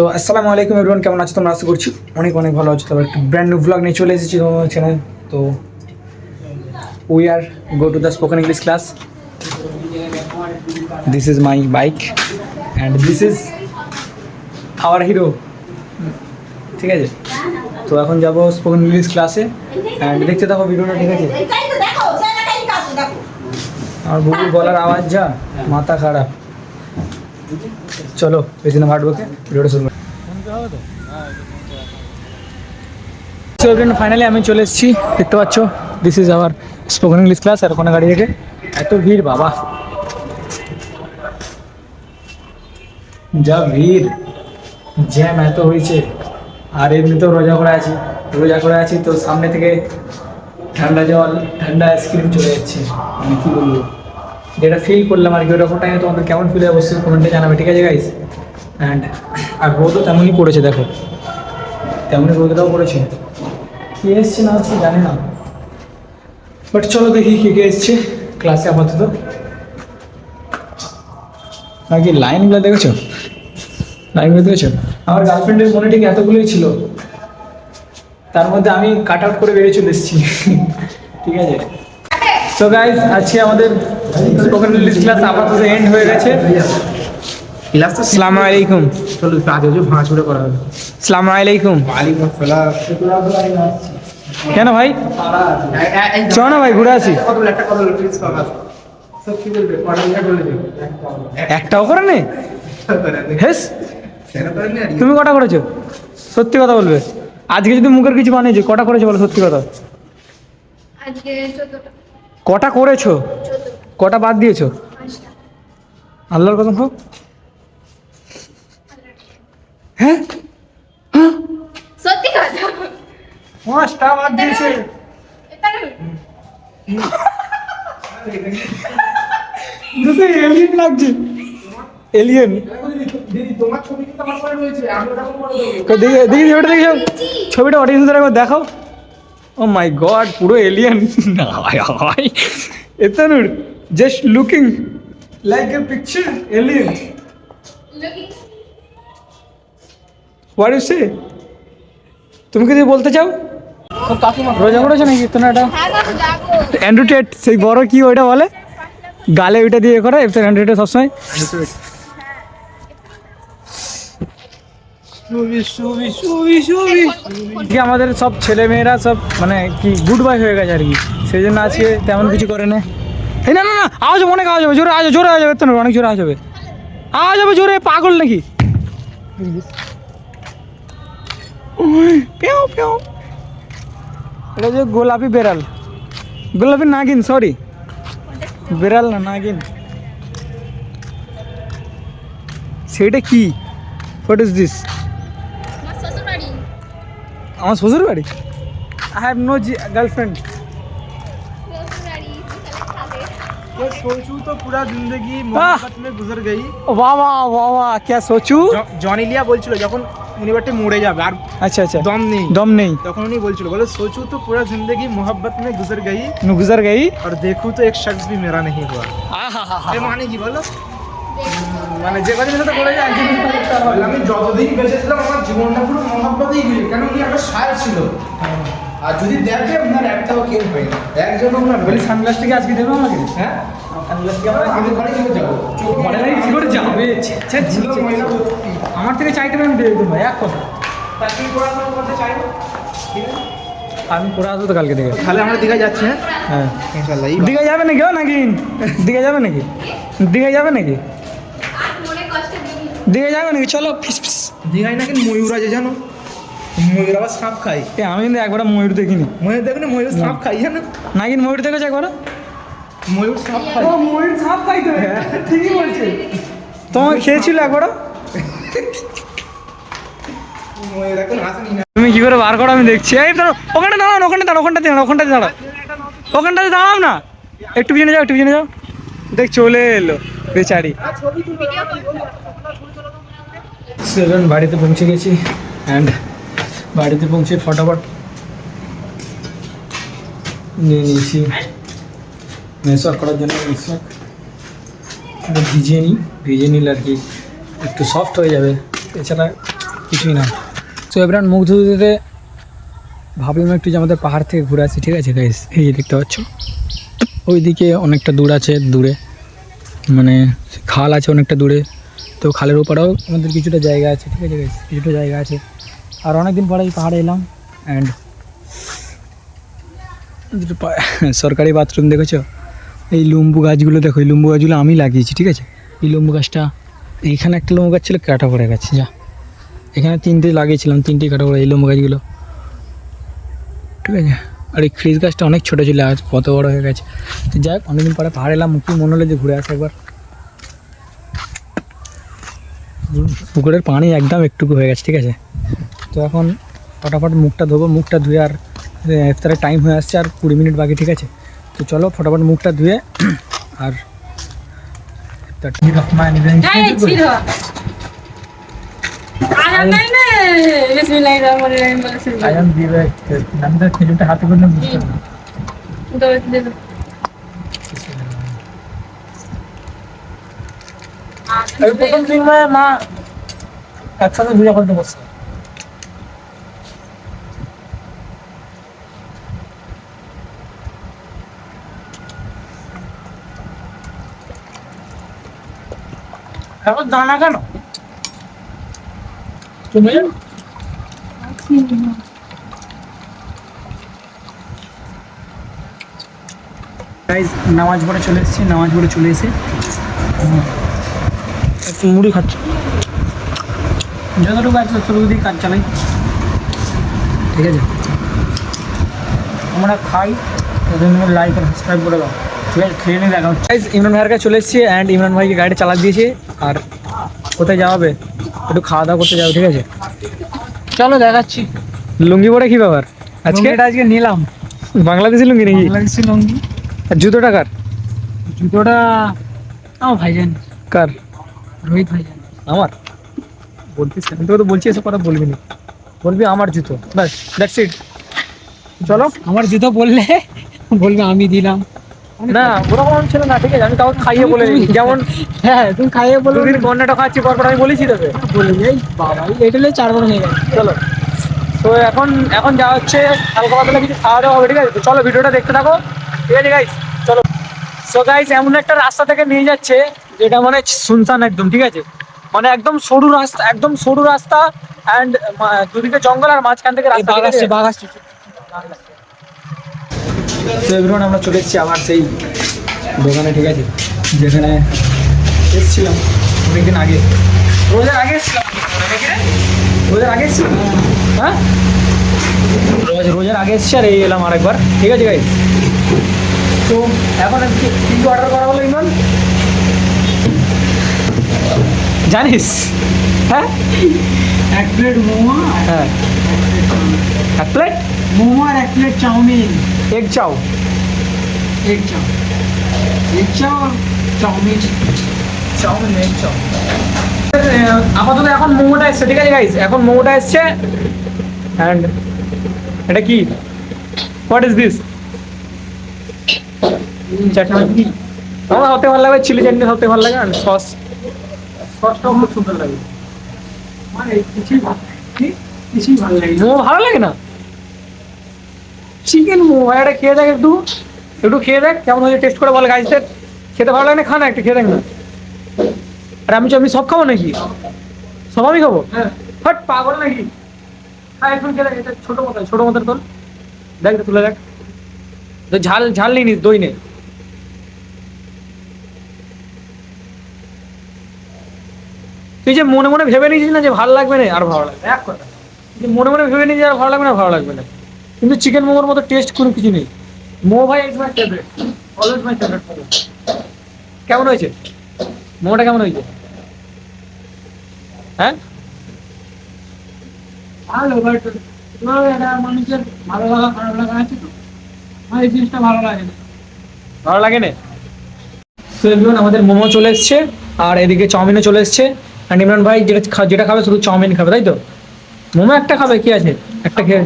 So আসসালামু আলাইকুম everyone কেমন আছো তোমরা? আশা করছি অনেক অনেক ভালো আছো। তবে একটা ব্র্যান্ড নিউ ব্লগ নিয়ে চলে এসেছি তোমার চ্যানেল তো we are go to the spoken English class this is my bike and this is our hero ঠিক আছে? তো এখন যাব স্পোকেন ইংলিশ ক্লাসে অ্যান্ড দেখতে থাকো ভিডিওটা ঠিক আছে? দেখো দেখো। আমার বুবুর গলার আওয়াজ যা মাথা খারাপ। চলো পেছনে ভাটবোকে ভিডিওটা শুরু ফাইনালি আমি চলে এসেছি, দেখতে পাচ্ছ? This is our spoken English class আর ওখানে গাড়ি থেকে এত ভিড়, বাবা। যা ভিড়। জ্যাম এত হয়েছে। আর এমনিতেও রোজা করে আছি। রোজা করে আছি তো সামনে থেকে ঠান্ডা জল, ঠান্ডা আইসক্রিম চলে যাচ্ছে। আমি কী বলব? যেটা ফিল করলাম আর কি ওরকম টাইমে তোমাদের কেমন ফিল হয় অবশ্যই কমেন্টে জানাবে, ঠিক আছে গাইস অ্যান্ড আর রোদও তেমনই পড়েছে দেখো। তেমনই রোদটাও পড়েছে কে এসছে না হচ্ছে জানি না। বাট চলো দেখি কে কে এসছে ক্লাসে আপাতত। নাকি লাইনগুলো দেখেছ? লাইনগুলো দেখেছ? আমার গার্লফ্রেন্ডের মনে ঠিক এতগুলোই ছিল। তার মধ্যে আমি কাট আউট করে বেরিয়ে চলে এসেছি। ঠিক আছে? সো গাইজ আজকে আমাদের স্পোকেন ইংলিশ ক্লাস আপাতত এন্ড হয়ে গেছে। ক্লাস তো আসসালামু আলাইকুম। চলো কাজ হচ্ছে ভাঁচুরে করা হবে। আসসালামু আলাইকুম। ওয়ালাইকুম আসসালাম কেন ভাই? চ না ভাই ঘুরে আসি। একটাও করে নে? হেস। তুমি কটা করেছ? সত্যি কথা বলবে। আজকে যদি মুখের কিছু বানিয়েছো কটা করেছ বলো সত্যি কথা? আজকে কটা করেছ? কটা বাদ দিয়েছ? আল্লাহর কথা হোক হ্যাঁ? সত্যি কথা? পাঁচটা বাদ দিয়েছে। এলিয়েন লাগছে। এলিয়েন দেখি ছবিটা অডিয়েন্সদের একবার দেখাও। ও মাই গড পুরো alien এতানুর just looking like a picture alien what you say তুমি কিছু বলতে চাও? রোজা করেছ নাকি? তোমার এটা হ্যাঁ গো অ্যান্ড্রু টেট সেই বড় কি ওইটা বলে? গালে ওইটা দিয়ে করে এফ অ্যান্ড্রু টেট সবসময়। আমাদের সব ছেলে মেয়েরা সব মানে কি গুড বাই হয়ে গেছে আর কি? সেই জন্য আজকে তেমন কিছু করে না। না না না, আওয়াজ অনেক আওয়াজ হবে, জোরে আওয়াজ জোরে আওয়াজ হবে তো অনেক জোরে আওয়াজ হবে। আওয়াজ হবে, জোরে, পাগল নাকি? পেও এটা যে গোলাপি বেড়াল। গোলাপি নাগিন সরি বেড়াল না, নাগিন। সেটা কি? হোয়াট ইজ দিস আমার শ্বশুর বাড়ি আই হ্যাভ নো গার্লফ্রেন্ড শ্বশুর বাড়ি বিশাল খাবে ये सोचूं तो पूरा जिंदगी मोहब्बत में गुजर गई ও বাবা বাবা কে সোচু জ- জনি লিয়া বলছিল যখন উনি বাটে মরে যাবে আর আচ্ছা আচ্ছা দম নেই দম নেই তখন উনি বলছিল বলে সোচू तो पूरा जिंदगी मोहब्बत में गुजर गई নু গুজার গই और देखूं तो एक शख्स भी मेरा नहीं हुआ এ মানে কি বলো মানে যে কথা সাথে বলে যায় আমি যতদিন বেঁচে ছিলাম আমার জীবনটা পুরো মহাব্বতেই গেছে কেন উনি একটা সার ছিল। আর যদি দেখে আপনার একটাও কেউ হয় না। একজন আপনার বলি সানগ্লাসটাকে আজকে দেবে আমাকে? হ্যাঁ? আমার কি করে থেকে চাইতে পারি আমি দিতাম ভাই এক কথা। আমি পড়ে আসব তো কালকে থেকে তাহলে আমরা দীঘা যাচ্ছি হ্যাঁ? হ্যাঁ। দীঘা যাবে নাকি ও নাকি দীঘা যাবে নাকি? দীঘা যাবে নাকি? দিবি দীঘা যাবে নাকি? চলো ফিস ফিস দীঘায় নাকি ময়ূর আছে জানো? ময়ূর আবার সাপ খায়। এ আমি কিন্তু একবার ময়ূর দেখিনি। ময়ূর দেখো না ময়ূর সাপ খাই জানো? নাগিন ময়ূর দেখেছ একবার ময়ূর সাপ খায়। ও ময়ূর সাপ খাই তো। ঠিকই বলছে। তোমার খেয়েছিল একবারও? ময়ূর এখন আসেনি তুমি কি করে বার করো? আমি দেখছি। এই দাঁড়াও ওখানে দাঁড়াও ওখানে দাঁড়াও ওখানটাতে দাঁড়াও ওখানটাতে দাঁড়াও। ওখানটাতে দাঁড়াও না। একটু পিছনে যাও একটু পিছনে যাও। দেখ চলে এলো বেচারি। সেভেন বাড়িতে পৌঁছে গেছি। অ্যান্ড বাড়িতে পৌঁছে ফটাফট নিয়ে নিয়েছি মেসওয়াক করার জন্য। মেসওয়াক ভিজিয়ে নিই। ভিজিয়ে নিলে আর কি একটু সফট হয়ে যাবে। এছাড়া কিছুই না। তো এবার মুখ ধুতে ধুতে ভাবলাম একটু যে আমাদের পাহাড় থেকে ঘুরে আসি। ঠিক আছে গাইস এই যে দেখতে পাচ্ছ। ওইদিকে অনেকটা দূর আছে, দূরে। মানে খাল আছে অনেকটা দূরে। তো খালের ওপারেও আমাদের কিছুটা জায়গা আছে, ঠিক আছে কিছুটা জায়গা আছে। আর অনেক দিন পরে এই পাহাড়ে এলাম অ্যান্ড সরকারি বাথরুম দেখেছ? এই লম্বু গাছগুলো দেখো, এই লম্বু গাছগুলো আমি লাগিয়েছি, ঠিক আছে? এই লম্বু গাছটা, এইখানে একটা লম্বু গাছ ছিল, কাটা পড়ে গেছে, যা। এখানে তিনটে লাগিয়েছিলাম, তিনটে কাটা পড়ে, এই লম্বু গাছগুলো। ঠিক আছে? আর এই খ্রিস গাছটা অনেক ছোটো ছিল আজ কত বড় হয়ে গেছে। যাই হোক, অনেকদিন পরে পাহাড় এলাম কি মনে হলো যে ঘুরে আসে একবার। পুকুরের পানি একদম একটুকু হয়ে গেছে ঠিক আছে? তো এখন ফটাফট মুখটা ধোবো মুখটা ধুয়ে আর ইফতারের টাইম হয়ে আসছে আর কুড়ি মিনিট বাকি ঠিক আছে? তো চলো ফটাফট মুখটা ধুয়ে আর আয়াম দিবে। নামটা খেজুরটা হাতে করে বুঝতে পারব আমি প্রথম দিন মানে মা একসাথে ভিডিও করতে বসছে এখন দানা কেন? তুমি? নামাজ পড়ে চলে এসেছি, নামাজ পড়ে চলে এসে। মুড়ি খাচ্ছি। যতটুকু আছে ততটুকু দিয়ে কাজ চালাই। ঠিক আছে? আমরা খাই তাদের লাইক আর সাবস্ক্রাইব করে দাও। ঠিক আছে? খেয়ে নিয়ে দেখা হচ্ছে। Guys, ইমরান ভাইয়ের কাছে চলে এসেছি অ্যান্ড ইমরান ভাইকে গাড়িটা চালা দিয়েছে। আর কোথায় যাওয়া হবে? একটু খাওয়া দাওয়া করতে যাব ঠিক আছে? চলো দেখাচ্ছি। লুঙ্গি পরে কি ব্যাপার? আজকে? এটা আজকে নিলাম। বাংলাদেশি লুঙ্গি নাকি? বাংলাদেশি লুঙ্গি। আর জুতোটা কার? জুতোটা আমার ভাইজান। কার? রোহিত ভাইজান আমার? বলতিস কেন? আমি তোকে তো বলছি এসব কথা বলবি না। বলবি আমার জুতো। ব্যাস দ্যাটস ইট চলো। আমার জুতো বললে বলবে আমি দিলাম। না ওরকম ছিল না ঠিক আছে? আমি কাউকে খাইয়ে বলে দিই। যেমন হ্যাঁ তুমি খাইয়ে বলো। দুদিন গন্ডাটা খাচ্ছি পরপর আমি বলেছি তোকে। বলে এই বাবা এটা হলে চার বড় হয়ে গেছে চলো। তো এখন এখন যা হচ্ছে হালকা পাতলা কিছু খাওয়া দাওয়া হবে ঠিক আছে? তো চলো ভিডিওটা দেখতে থাকো। ঠিক আছে গাইস চলো। সো গাইস এমন একটা রাস্তা থেকে নিয়ে যাচ্ছে যেটা মানে শুনশান একদম, ঠিক আছে? মানে একদম সরু রাস্তা, একদম সরু রাস্তা অ্যান্ড দুদিকে জঙ্গল আর মাঝখান থেকে রাস্তা বাঘ বাঘ আসছে তো এভরিওয়ান আমরা চলে এসেছি আবার সেই দোকানে, ঠিক আছে? যেখানে এসেছিলাম অনেকদিন আগে। রোজের আগে এসেছিলাম। রোজের আগে এসেছিলাম? হ্যাঁ? রোজ, রোজের আগে এসেছি আর এই এলাম আরেকবার, ঠিক আছে গাইজ তো এখন কি অর্ডার করা হলো ইমন জানিস? হ্যাঁ? এক প্লেট মোমো হ্যাঁ। এক প্লেট? মোমো আর এক প্লেট চাউমিন। এগ চাও। এক চাও। এক চাও চাউমিন। চাউমিন এগ চাও। আপাতত এখন মোমোটা এসছে ঠিক আছে গাইস এখন মোমোটা এসছে। অ্যান্ড এটা কি? হোয়াট ইজ দিস চাটনি আমার হতে ভালো লাগে চিলি চাটনি হতে ভালো লাগে আর সস সসটাও খুব সুন্দর লাগে। মানে কিছুই কিছুই ভালো লাগে। মোমো ভালো লাগে না? চিকেন মোমো এটা খেয়ে দেখ একটু। একটু খেয়ে দেখ কেমন হয়েছে টেস্ট করে বল গাইসদের খেতে ভালো লাগে না খা না একটু খেয়ে দেখ না। আর আমি আমি সব খাব নাকি? সব আমি খাব? হ্যাঁ। হট পাগল নাকি? হ্যাঁ এখন খেয়ে দেখ এটা ছোটো মতো ছোটো মতো তোল দেখ তুলে দেখ। তো ঝাল ঝাল নিয়ে নিস দই নে। তুই যে মনে মনে ভেবে নিয়েছিস না যে ভালো লাগবে না? আর ভালো লাগবে এক কথা। যে মনে মনে ভেবে নিয়েছিস আর ভালো লাগবে না ভালো লাগবে না। কিন্তু চিকেন মোমোর মতো টেস্ট কোনো কিছু নেই। মোমো ভাই is my favourite always my favourite কেমন হয়েছে? মোমোটা কেমন হয়েছে? হ্যাঁ? ভালো বাট এটা মানুষের ভালো লাগা খারাপ লাগা আছে তো? আমার এই জিনিসটা ভালো লাগে না। ভালো লাগে না আমাদের মোমো চলে এসছে আর এদিকে চাউমিনও চলে এসছে। আর ইমরান ভাই যেটা যেটা খাবে শুধু চাউমিন খাবে তাই তো? মোমো একটা খাবে কি আছে? একটা খেয়ে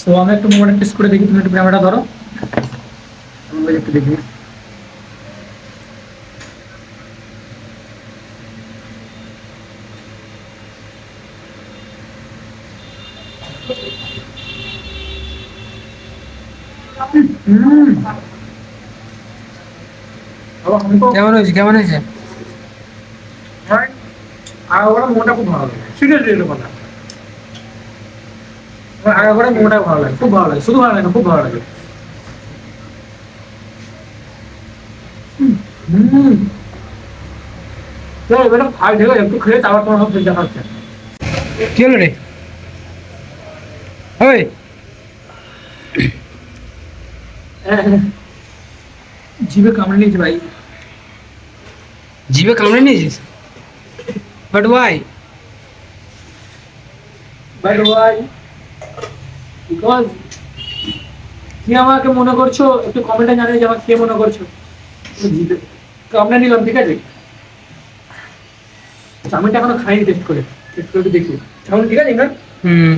তো আমি একটু মোমোটা টেস্ট করে দেখি তুমি একটু ক্যামেরাটা ধরো। একটু দেখি। কেমন হয়েছে? কেমন হয়েছে? মোটা খুব ভালো লাগে। সিরিয়াসলি এটা কথা। আমার আগে মোটা ভালো লাগে খুব ভালো লাগে শুধু ভালো লাগে খুব ভালো লাগে। হুম। হুম এবারে খাই দেখো একটু খেয়ে তারপর তোমার সব দেখা হচ্ছে। কি হলো রে? ওই জিভে কামড়ে নিয়েছে ভাই। জিভে কামড়ে নিয়েছিস? But why? But why? Because কি আমাকে মনে করছ? একটু কমেন্টে জানিয়ে যে আমাকে কে মনে করছ? কামড়ে নিলাম ঠিক আছে? চাউমিনটা এখনও খাইনি টেস্ট করে টেস্ট করে দেখি। চাউমিন ঠিক আছে ইমরান? হুম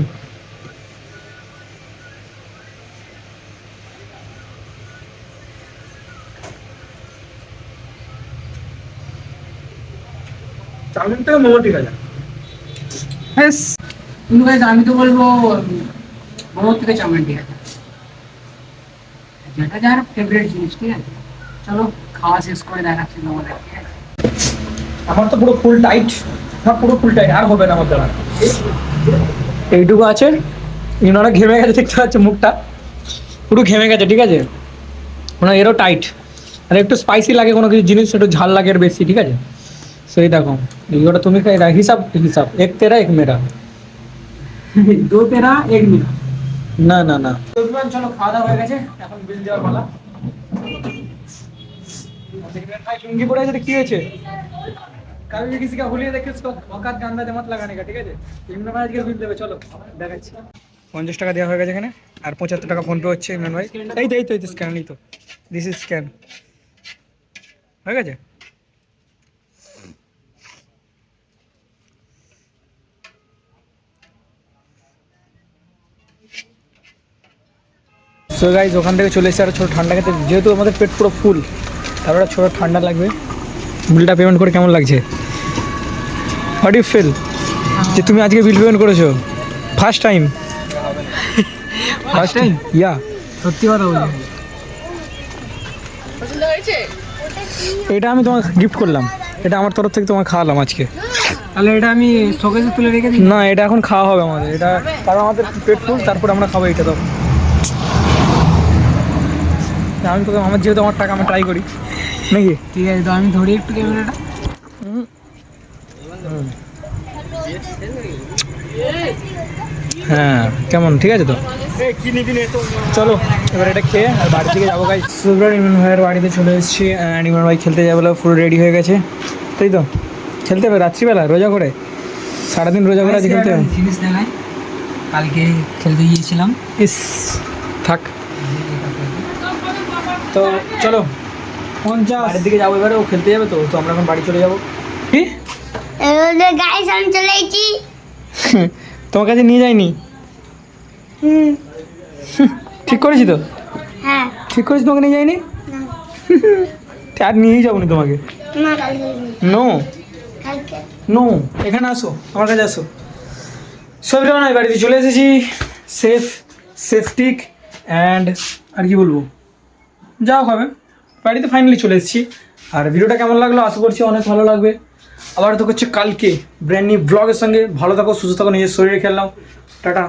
চাউমিন থেকে মোমো ঠিক আছে। ব্যাস কিন্তু guys, আমি তো বলব মোমোর থেকে চাউমিন ঠিক আছে। যেটা যার ফেভারিট জিনিস ঠিক আছে। চলো খাওয়া শেষ করে দেখাচ্ছি আমার তো পুরো ফুল টাইট আমার পুরো ফুল টাইট আর হবে না আমার দ্বারা। এইটুকু আছে। ইনারা ঘেমে গেছে দেখতে পাচ্ছে মুখটা। পুরো ঘেমে গেছে ঠিক আছে। মানে এরও টাইট আর একটু স্পাইসি লাগে কোনো কিছু জিনিস একটু ঝাল লাগে এর বেশি ঠিক আছে। সেই দেখো। এইগুলো তুমি খাই রা- হিসাব হিসাব এক তেরা এক মেরা দো তেরা এক মিনিট না না না চলো খাওয়া দাওয়া হয়ে গেছে এখন বিল দেওয়ার পালা ভাই লুঙ্গি পরে আছে তো কি হয়েছে कभी भी किसी का होलिया देखे उसको औकात का अंदाजा मत लगाने का ठीक है ইমরান ভাই আজকে বিল দেবে চলো দেখাচ্ছি পঞ্চাশ টাকা দেওয়া হয়ে গেছে এখানে আর পঁচাত্তর টাকা ফোন পে হচ্ছে ইমরান ভাই এই তো এই তো এই তো স্ক্যান এই তো দিস ইজ স্ক্যান হয়ে গেছে সো গাইজ ওখান থেকে চলে এসেছে আর ছোটো ঠান্ডা খেতে যেহেতু আমাদের পেট পুরো ফুল তারপরে ছোটো ঠান্ডা লাগবে। বিলটা পেমেন্ট করে কেমন লাগছে? হোয়াট ইউ ফিল যে তুমি আজকে বিল পেমেন্ট করেছ? First time first time yeah সত্যি কথা বলছি। এটা আমি তোমাকে গিফট করলাম। এটা আমার তরফ থেকে তোমাকে খাওয়ালাম আজকে। তাহলে এটা আমি শোকেসে তুলে রেখে দিই। না এটা এখন খাওয়া হবে আমাদের। এটা কারণ আমাদের পেট ফুল তারপর আমরা খাব এটা তো আমি তোকে আমার যেহেতু আমার টাকা আমি ট্রাই করি। নাকি? ঠিক আছে তো আমি ধরি একটু ক্যামেরাটা। হ্যাঁ কেমন? ঠিক আছে তো? চলো এবার এটা খেয়ে আর বাড়ি থেকে যাব গাই সুব্রান ইমরান ভাইয়ের বাড়িতে চলে এসেছি অ্যান্ড ইমরান ভাই খেলতে যাবে পুরো রেডি হয়ে গেছে। তাই তো? খেলতে হবে রাত্রিবেলা রোজা করে? সারাদিন রোজা করে আজকে খেলতে হবে? জিনিস কালকে খেলতে গিয়েছিলাম। ইস থাক। তো চলো পঞ্চাশ। বাড়ির দিকে যাব এবারে ও খেলতে যাবে তো তো আমরা এখন বাড়ি চলে যাব। কি? গাইস আমি চলে এসেছি। তোমার কাছে নিয়ে যাইনি হুম। ঠিক করেছি তো? হ্যাঁ। ঠিক করেছি তোমাকে নিয়ে যাইনি না। আর নিয়েই যাব না তোমাকে। নো নো এখানে আসো আমার কাছে আসো। সব নয় বাড়িতে চলে এসেছি। সেফ সেফটিক অ্যান্ড আর কি বলব? যাও হবে। বাড়িতে ফাইনালি চলে এসেছি। আর ভিডিওটা কেমন লাগল আশা করছি অনেক ভালো লাগবে। আবার তো হচ্ছে কালকে ব্র্যান্ড নিউ ব্লগের সঙ্গে। ভালো থাকো, সুস্থ থাকো, নিজের শরীরে খেললাম টাটা।